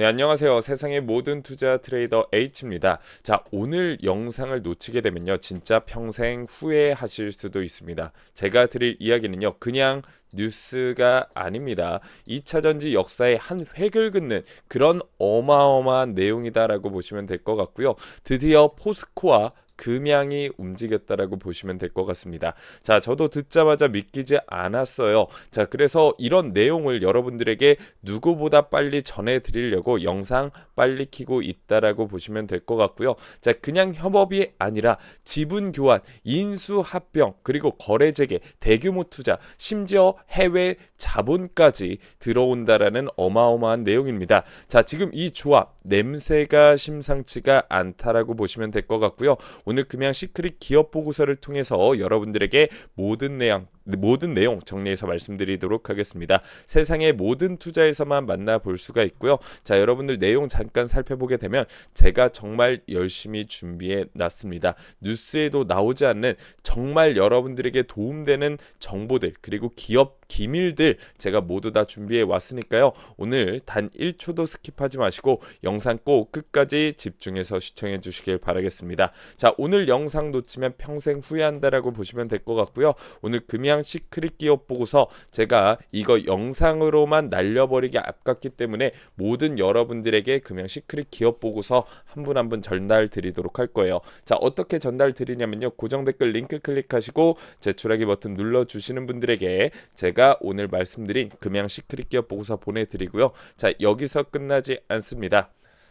네, 안녕하세요. 세상의 모든 투자 트레이더 H입니다. 자, 오늘 영상을 놓치게 되면요. 진짜 평생 후회하실 수도 있습니다. 제가 드릴 이야기는요. 그냥 뉴스가 아닙니다. 2차 전지 역사의 한 획을 긋는 그런 어마어마한 내용이다라고 보시면 될 것 같고요. 드디어 포스코와 금양이 움직였다라고 보시면 될 것 같습니다. 자, 저도 듣자마자 믿기지 않았어요. 자, 그래서 이런 내용을 여러분들에게 누구보다 빨리 전해드리려고 영상 빨리 키고 있다라고 보시면 될 것 같고요. 자, 그냥 협업이 아니라 지분 교환, 인수 합병, 그리고 거래 재개, 대규모 투자, 심지어 해외 자본까지 들어온다라는 어마어마한 내용입니다. 자, 지금 이 조합 냄새가 심상치가 않다라고 보시면 될 것 같고요. 오늘 금양 시크릿 기업 보고서를 통해서 여러분들에게 모든 내용 모든 내용 정리해서 말씀드리도록 하겠습니다. 세상의 모든 투자에서만 만나볼 수가 있고요. 자, 여러분들 내용 잠깐 살펴보게 되면 제가 정말 열심히 준비해 놨습니다. 뉴스에도 나오지 않는 정말 여러분들에게 도움되는 정보들 그리고 기업 기밀들 제가 모두 다 준비해 왔으니까요. 오늘 단 1초도 스킵하지 마시고 영상 꼭 끝까지 집중해서 시청해 주시길 바라겠습니다. 자, 오늘 영상 놓치면 평생 후회한다라고 보시면 될 것 같고요. 오늘 금양 시크릿 기업 보고서 제가 이거 영상으로만 날려버리기 아깝기 때문에 모든 여러분들에게 금양 시크릿 기업 보고서 한분 한분 전달 드리도록 할 거예요. 자, 어떻게 전달 드리냐면요. 고정 댓글 링크 클릭하시고 제출하기 버튼 눌러 주시는 분들에게 제가 오늘 말씀드린 금양 시크릿 기업 보고서 보내드리고요. 자, 여기서 끝나지 않습니다.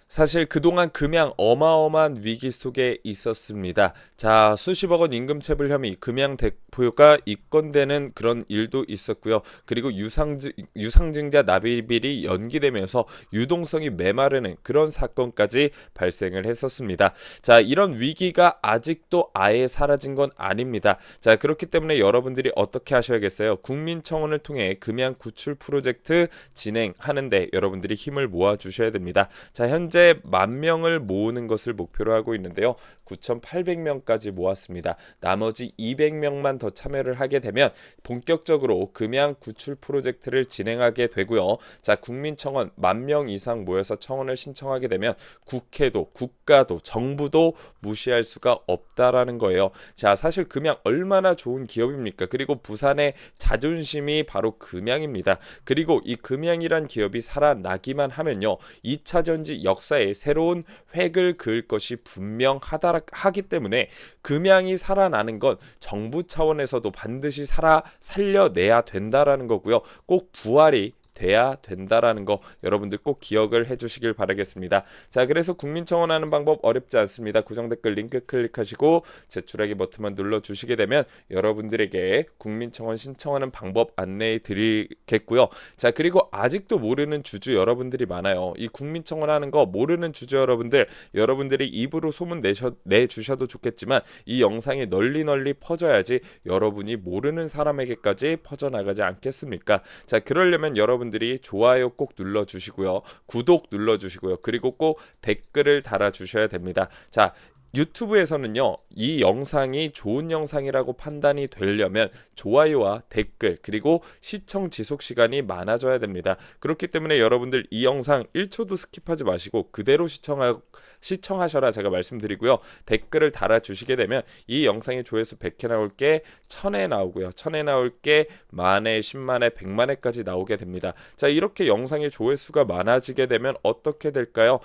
사실 그동안 금양 어마어마한 위기 속에 있었습니다. 자, 수십억 원 임금 체불 혐의 금양 대표가 입건되는 그런 일도 있었고요. 그리고 유상증, 유상증자 납입일이 연기되면서 유동성이 메마르는 그런 사건까지 발생을 했었습니다. 자, 이런 위기가 아직도 아예 사라진 건 아닙니다. 자, 그렇기 때문에 여러분들이 어떻게 하셔야겠어요? 국민청원을 통해 금양 구출 프로젝트 진행하는데 여러분들이 힘을 모아 주셔야 됩니다. 자, 현재 현재 만 명을 모으는 것을 목표로 하고 있는데요. 9,800명까지 모았습니다. 나머지 200명만 더 참여를 하게 되면 본격적으로 금양 구출 프로젝트를 진행하게 되고요. 자, 국민청원 만 명 이상 모여서 청원을 신청하게 되면 국회도 국가도 정부도 무시할 수가 없다라는 거예요. 자, 사실 금양 얼마나 좋은 기업입니까? 그리고 부산의 자존심이 바로 금양입니다. 그리고 이 금양이란 기업이 살아나기만 하면요. 2차 전지 역사 역사에 새로운 획을 그을 것이 분명하기 때문에 금양이 살아나는 건 정부 차원에서도 반드시 살아 살려내야 된다라는 거고요. 꼭 부활이 돼야 된다라는 거 여러분들 꼭 기억을 해주시길 바라겠습니다. 자, 그래서 국민청원하는 방법 어렵지 않습니다. 고정 댓글 링크 클릭하시고 제출하기 버튼만 눌러 주시게 되면 여러분들에게 국민청원 신청하는 방법 안내해 드리겠고요. 자, 그리고 아직도 모르는 주주 여러분들이 많아요. 이 국민청원하는 거 모르는 주주 여러분들 여러분들이 입으로 소문 내셔, 내주셔도 좋겠지만 이 영상이 널리 널리 퍼져야지 여러분이 모르는 사람에게까지 퍼져나가지 않겠습니까? 자, 그러려면 여러분 여러분들이 좋아요 꼭 눌러주시고요. 구독 눌러주시고요. 그리고 꼭 댓글을 달아주셔야 됩니다. 자, 유튜브에서는요, 이 영상이 좋은 영상이라고 판단이 되려면 좋아요와 댓글, 그리고 시청 지속 시간이 많아져야 됩니다. 그렇기 때문에 여러분들 이 영상 1초도 스킵하지 마시고 그대로 시청하, 시청하셔라 제가 말씀드리고요. 댓글을 달아주시게 되면 이 영상이 조회수 100회 나올 게 1000회 나오고요. 1000회 나올 게 만회, 10만회, 100만회까지 나오게 됩니다. 자, 이렇게 영상의 조회수가 많아지게 되면 어떻게 될까요?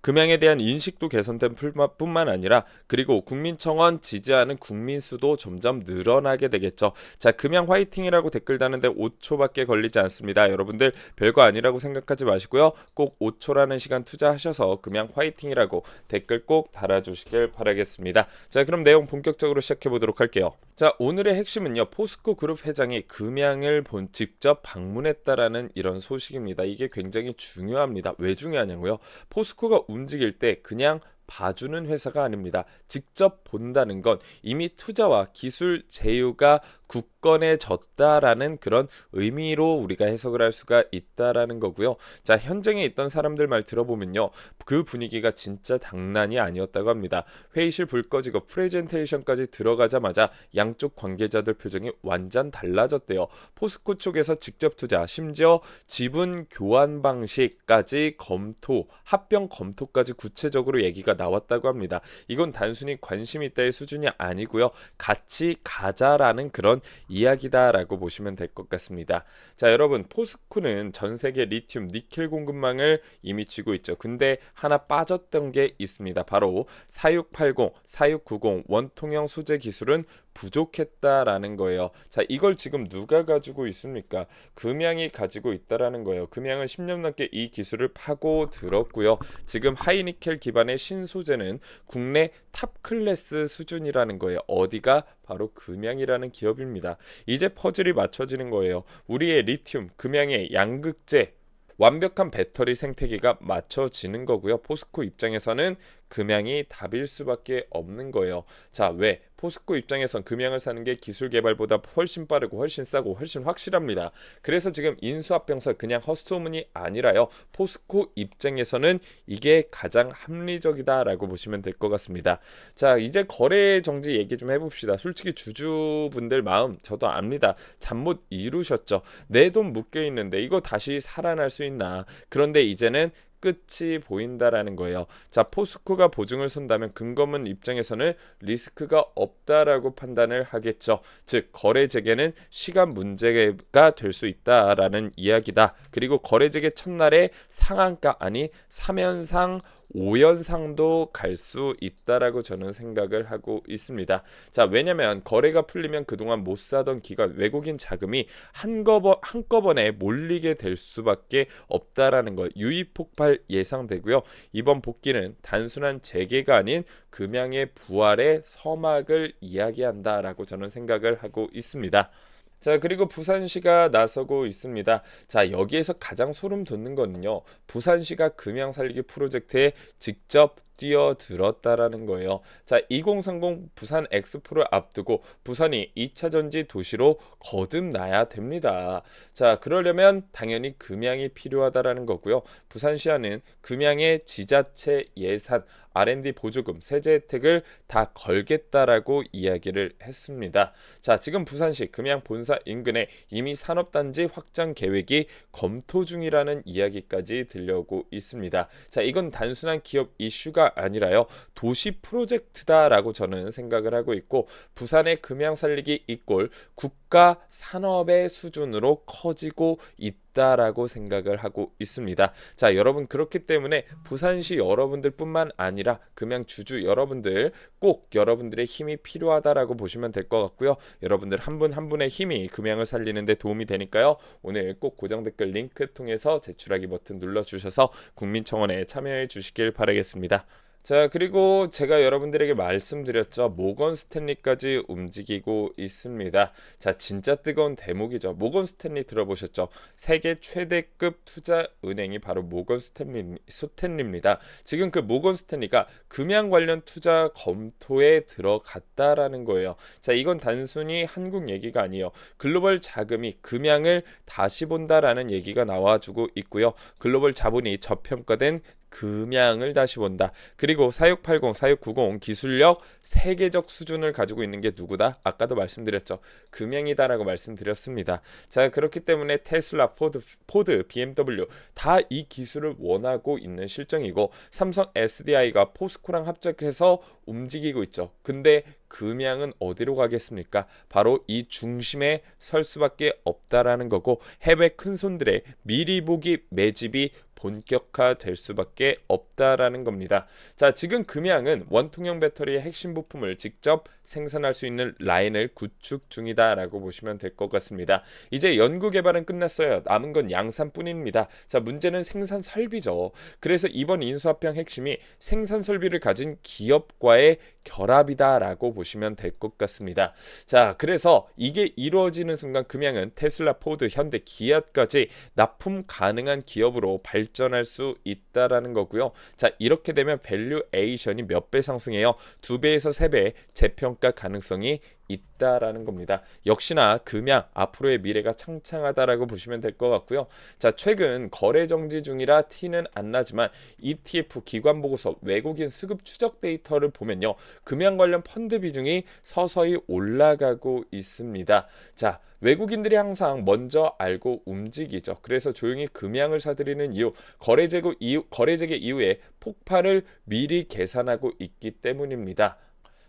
금양에 대한 인식도 개선된 뿐만 아니라 그리고 국민청원 지지하는 국민 수도 점점 늘어나게 되겠죠. 자, 금양 화이팅이라고 댓글 다는데 5초밖에 걸리지 않습니다. 여러분들 별거 아니라고 생각하지 마시고요. 꼭 5초라는 시간 투자하셔서 금양 화이팅이라고 댓글 꼭 달아주시길 바라겠습니다. 자, 그럼 내용 본격적으로 시작해 보도록 할게요. 자, 오늘의 핵심은요. 포스코 그룹 회장이 금양을 본 직접 방문했다라는 이런 소식입니다. 이게 굉장히 중요합니다. 왜 중요하냐고요? 포스코가 움직일 때 그냥 봐주는 회사가 아닙니다. 직접 본다는 건 이미 투자와 기술 제휴가 국 굳건해졌다라는 그런 의미로 우리가 해석을 할 수가 있다라는 거고요. 자, 현장에 있던 사람들 말 들어보면요. 그 분위기가 진짜 장난이 아니었다고 합니다. 회의실 불 꺼지고 프레젠테이션까지 들어가자마자 양쪽 관계자들 표정이 완전 달라졌대요. 포스코 쪽에서 직접 투자, 심지어 지분 교환 방식까지 검토, 합병 검토까지 구체적으로 얘기가 나왔다고 합니다. 이건 단순히 관심 있다의 수준이 아니고요. 같이 가자라는 그런 이야기다라고 보시면 될 것 같습니다. 자, 여러분 포스코는 전 세계 리튬, 니켈 공급망을 이미 쥐고 있죠. 근데 하나 빠졌던 게 있습니다. 바로 4680, 4690 원통형 소재 기술은 부족했다라는 거예요. 자, 이걸 지금 누가 가지고 있습니까? 금양이 가지고 있다라는 거예요. 금양은 10년 넘게 이 기술을 파고 들었고요. 지금 하이니켈 기반의 신소재는 국내 탑 클래스 수준이라는 거예요. 어디가 바로 금양이라는 기업입니다. 이제 퍼즐이 맞춰지는 거예요. 우리의 리튬, 금양의 양극재 완벽한 배터리 생태계가 맞춰지는 거고요. 포스코 입장에서는 금양이 답일 수밖에 없는 거예요. 자, 왜? 포스코 입장에선 금양을 사는 게 기술 개발보다 훨씬 빠르고 훨씬 싸고 훨씬 확실합니다. 그래서 지금 인수합병설 그냥 헛소문이 아니라요. 포스코 입장에서는 이게 가장 합리적이다라고 보시면 될 것 같습니다. 자, 이제 거래 정지 얘기 좀 해봅시다. 솔직히 주주분들 마음 저도 압니다. 잠 못 이루셨죠. 내 돈 묶여 있는데 이거 다시 살아날 수 있나? 그런데 이제는 끝이 보인다라는 거예요. 자, 포스코가 보증을 선다면 금검은 입장에서는 리스크가 없다라고 판단을 하겠죠. 즉, 거래 재개는 시간 문제가 될 수 있다라는 이야기다. 그리고 거래 재개 첫날에 상한가 아니 사면상 5연상도 갈 수 있다라고 저는 생각을 하고 있습니다. 자, 왜냐면 거래가 풀리면 그동안 못 사던 기관 외국인 자금이 한꺼번, 한꺼번에 몰리게 될 수밖에 없다라는 거 유입 폭발 예상되고요. 이번 복귀는 단순한 재개가 아닌 금양의 부활의 서막을 이야기한다라고 저는 생각을 하고 있습니다. 자, 그리고 부산시가 나서고 있습니다. 자, 여기에서 가장 소름 돋는 거는요. 부산시가 금양 살리기 프로젝트에 직접 뛰어들었다라는 거예요. 자, 2030 부산 엑스포를 앞두고 부산이 2차 전지 도시로 거듭나야 됩니다. 자, 그러려면 당연히 금양이 필요하다라는 거고요. 부산시와는 금양의 지자체 예산 R&D 보조금, 세제 혜택을 다 걸겠다라고 이야기를 했습니다. 자, 지금 부산시 금양 본사 인근에 이미 산업단지 확장 계획이 검토 중이라는 이야기까지 들려오고 있습니다. 자, 이건 단순한 기업 이슈가 아니라요. 도시 프로젝트다라고 저는 생각을 하고 있고 부산의 금양 살리기 이꼴 국가 산업의 수준으로 커지고 있다. 있다라고 생각을 하고 있습니다. 자, 여러분 그렇기 때문에 부산시 여러분들뿐만 아니라 금양 주주 여러분들 꼭 여러분들의 힘이 필요하다라고 보시면 될 것 같고요. 여러분들 한 분한 한 분의 힘이 금양을 살리는데 도움이 되니까요. 오늘 꼭 고정 댓글 링크 통해서 제출하기 버튼 눌러 주셔서 국민청원에 참여해 주시길 바라겠습니다. 자, 그리고 제가 여러분들에게 말씀드렸죠. 모건 스탠리까지 움직이고 있습니다. 자, 진짜 뜨거운 대목이죠. 모건 스탠리 들어보셨죠? 세계 최대급 투자 은행이 바로 모건 스탠리, 스탠리입니다. 지금 그 모건 스탠리가 금양 관련 투자 검토에 들어갔다라는 거예요. 자, 이건 단순히 한국 얘기가 아니에요. 글로벌 자금이 금양을 다시 본다라는 얘기가 나와주고 있고요. 글로벌 자본이 저평가된 금양을 다시 본다. 그리고 4680, 4690 기술력 세계적 수준을 가지고 있는 게 누구다? 아까도 말씀드렸죠. 금양이다라고 말씀드렸습니다. 자, 그렇기 때문에 테슬라, 포드, 포드, BMW 다 이 기술을 원하고 있는 실정이고 삼성 SDI가 포스코랑 합작해서 움직이고 있죠. 근데 금양은 어디로 가겠습니까? 바로 이 중심에 설 수밖에 없다라는 거고 해외 큰 손들의 미리 보기 매집이 본격화될 수밖에 없다라는 겁니다. 자, 지금 금양은 원통형 배터리의 핵심 부품을 직접 생산할 수 있는 라인을 구축 중이다라고 보시면 될 것 같습니다. 이제 연구 개발은 끝났어요. 남은 건 양산뿐입니다. 자, 문제는 생산 설비죠. 그래서 이번 인수합병 핵심이 생산 설비를 가진 기업과의 결합이다라고 보시면 될 것 같습니다. 자, 그래서 이게 이루어지는 순간 금양은 테슬라, 포드, 현대, 기아까지 납품 가능한 기업으로 발 전할 수 있다라는 거고요. 자, 이렇게 되면 밸류에이션이 몇 배 상승해요? 두 배에서 세 배 재평가 가능성이 있다라는 겁니다. 역시나 금양 앞으로의 미래가 창창하다라고 보시면 될 것 같고요. 자, 최근 거래 정지 중이라 티는 안 나지만 ETF 기관 보고서 외국인 수급 추적 데이터를 보면요. 금양 관련 펀드 비중이 서서히 올라가고 있습니다. 자, 외국인들이 항상 먼저 알고 움직이죠. 그래서 조용히 금양을 사들이는 이유, 거래 재고 이후, 거래재개 이후에 폭발을 미리 계산하고 있기 때문입니다.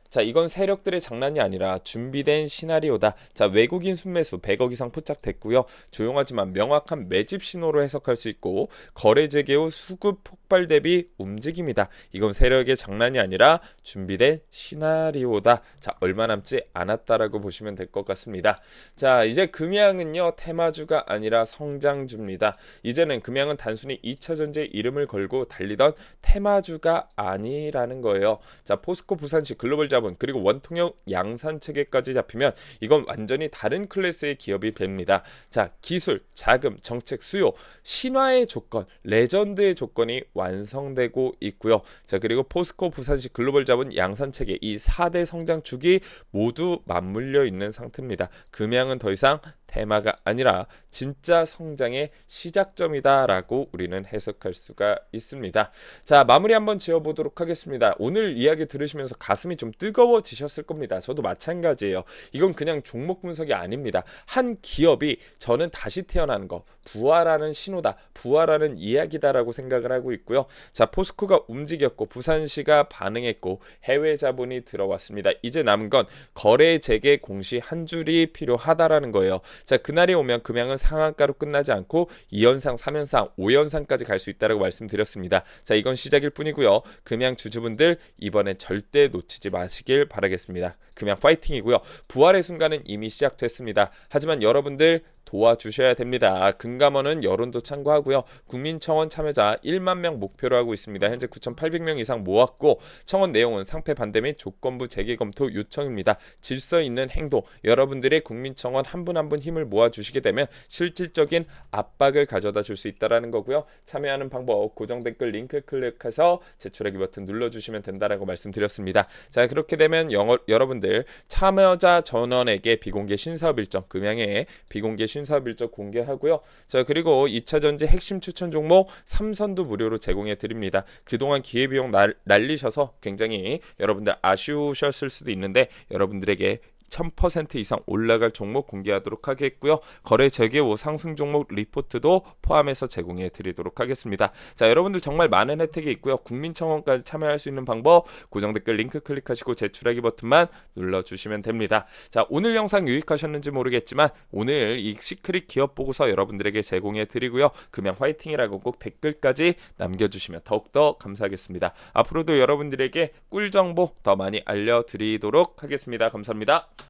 자, 이건 세력들의 장난이 아니라 준비된 시나리오다. 자, 외국인 순매수 100억 이상 포착됐고요. 조용하지만 명확한 매집 신호로 해석할 수 있고 거래 재개 후 수급 폭발 대비 움직임이다. 이건 세력의 장난이 아니라 준비된 시나리오다. 자, 얼마 남지 않았다라고 보시면 될 것 같습니다. 자, 이제 금양은요. 테마주가 아니라 성장주입니다. 이제는 금양은 단순히 2차 전지에 이름을 걸고 달리던 테마주가 아니라는 거예요. 자, 포스코 부산시 글로벌 자본 그리고 원통형 양산 체계까지 잡히면 이건 완전히 다른 클래스의 기업이 됩니다. 자, 기술, 자금, 정책, 수요, 신화의 조건, 레전드의 조건이 완성되고 있고요. 자, 그리고 포스코 부산시 글로벌 자본 양산 체계 이 4대 성장 축이 모두 맞물려 있는 상태입니다. 금양은 더 이상 테마가 아니라 진짜 성장의 시작점이다라고 우리는 해석할 수가 있습니다. 자, 마무리 한번 지어 보도록 하겠습니다. 오늘 이야기 들으시면서 가슴이 좀 뜨거워지셨을 겁니다. 저도 마찬가지예요. 이건 그냥 종목 분석이 아닙니다. 한 기업이 저는 다시 태어나는 거, 부활하는 신호다, 부활하는 이야기다라고 생각을 하고 있고요. 자, 포스코가 움직였고 부산시가 반응했고 해외 자본이 들어왔습니다. 이제 남은 건 거래 재개 공시 한 줄이 필요하다라는 거예요. 자, 그날이 오면 금양은 상한가로 끝나지 않고 2연상, 3연상, 5연상까지 갈 수 있다라고 말씀드렸습니다. 자, 이건 시작일 뿐이고요. 금양 주주분들 이번에 절대 놓치지 마시길 바라겠습니다. 금양 파이팅이고요. 부활의 순간은 이미 시작됐습니다. 하지만 여러분들 도와주셔야 됩니다. 금감원은 여론도 참고하고요. 국민청원 참여자 1만 명 목표로 하고 있습니다. 현재 9,800명 이상 모았고 청원 내용은 상패 반대 및 조건부 재개 검토 요청입니다. 질서 있는 행동, 여러분들의 국민청원 한분 한분 힘을 모아 주시게 되면 실질적인 압박을 가져다 줄 수 있다라는 거고요. 참여하는 방법 고정 댓글 링크 클릭해서 제출하기 버튼 눌러 주시면 된다라고 말씀드렸습니다. 자 그렇게 되면 영어, 여러분들 참여자 전원에게 비공개 신사업 일정 금양의 비공개 신 사업 일정 공개하고요. 자 그리고 2차 전지 핵심 추천 종목 삼선도 무료로 제공해 드립니다. 그동안 기회비용 날, 날리셔서 굉장히 여러분들 아쉬우셨을 수도 있는데 여러분들에게 1000% 이상 올라갈 종목 공개하도록 하겠고요. 거래 재개 후 상승 종목 리포트도 포함해서 제공해 드리도록 하겠습니다. 자, 여러분들 정말 많은 혜택이 있고요. 국민청원까지 참여할 수 있는 방법 고정 댓글 링크 클릭하시고 제출하기 버튼만 눌러 주시면 됩니다. 자, 오늘 영상 유익하셨는지 모르겠지만 오늘 이 시크릿 기업 보고서 여러분들에게 제공해 드리고요. 금양 화이팅이라고 꼭 댓글까지 남겨 주시면 더욱더 감사하겠습니다. 앞으로도 여러분들에게 꿀 정보 더 많이 알려 드리도록 하겠습니다. 감사합니다.